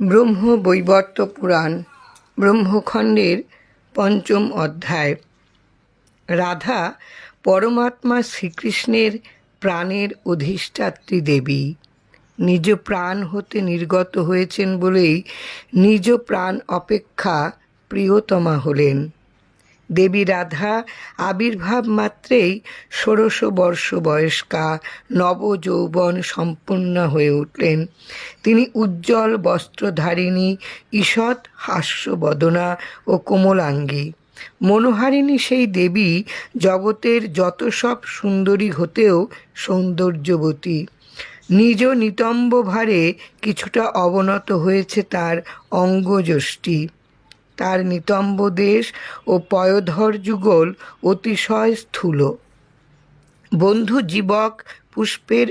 ব্রহ্ম বৈবর্ত পুরাণ, ব্রহ্মখণ্ডের পঞ্চম অধ্যায়। রাধা পরমাত্মা শ্রীকৃষ্ণের প্রাণের অধিষ্ঠাত্রী দেবী। নিজ প্রাণ হতে নির্গত হয়েছেন বলেই নিজ প্রাণ অপেক্ষা প্রিয়তমা হলেন। দেবী রাধা, আবির্ভাব মাত্রেই ষোড়শ বর্ষ বয়স্কা, নবযৌবন সম্পূর্ণ হয়ে উঠলেন। তিনি উজ্জ্বল বস্ত্রধারিণী, ঈষৎ হাস্যবদনা ও কোমলাঙ্গী। মনোহারিণী সেই দেবী জগতের যত সব সুন্দরী হতেও সৌন্দর্যবতী। নিজ নিতম্ব ভারে কিছুটা অবনত হয়েছে তার অঙ্গযষ্টি তার নিতম্ব দেশ ও পয়োধর যুগল অতিশয় স্থূল। বন্ধু জীবক পুষ্পের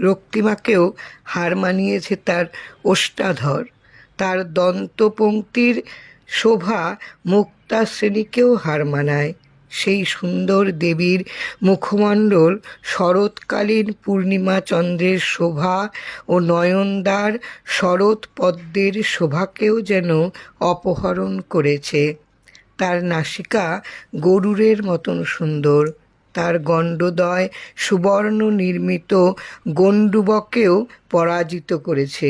রক্তিমাকেও হার মানিয়েছে তার ওষ্টাধর। তার দন্তপঙ্ক্তির শোভা মুক্তা শ্রেণীকেও হার মানায়। সেই সুন্দর দেবীর মুখমণ্ডল শরৎকালীন পূর্ণিমা চন্দ্রের শোভা ও নয়নদার শরৎ পদ্মের শোভাকেও যেন অপহরণ করেছে। তার নাসিকা গরুরের মতন সুন্দর। তার গণ্ডদয় সুবর্ণ নির্মিত গণ্ডুবকেও পরাজিত করেছে।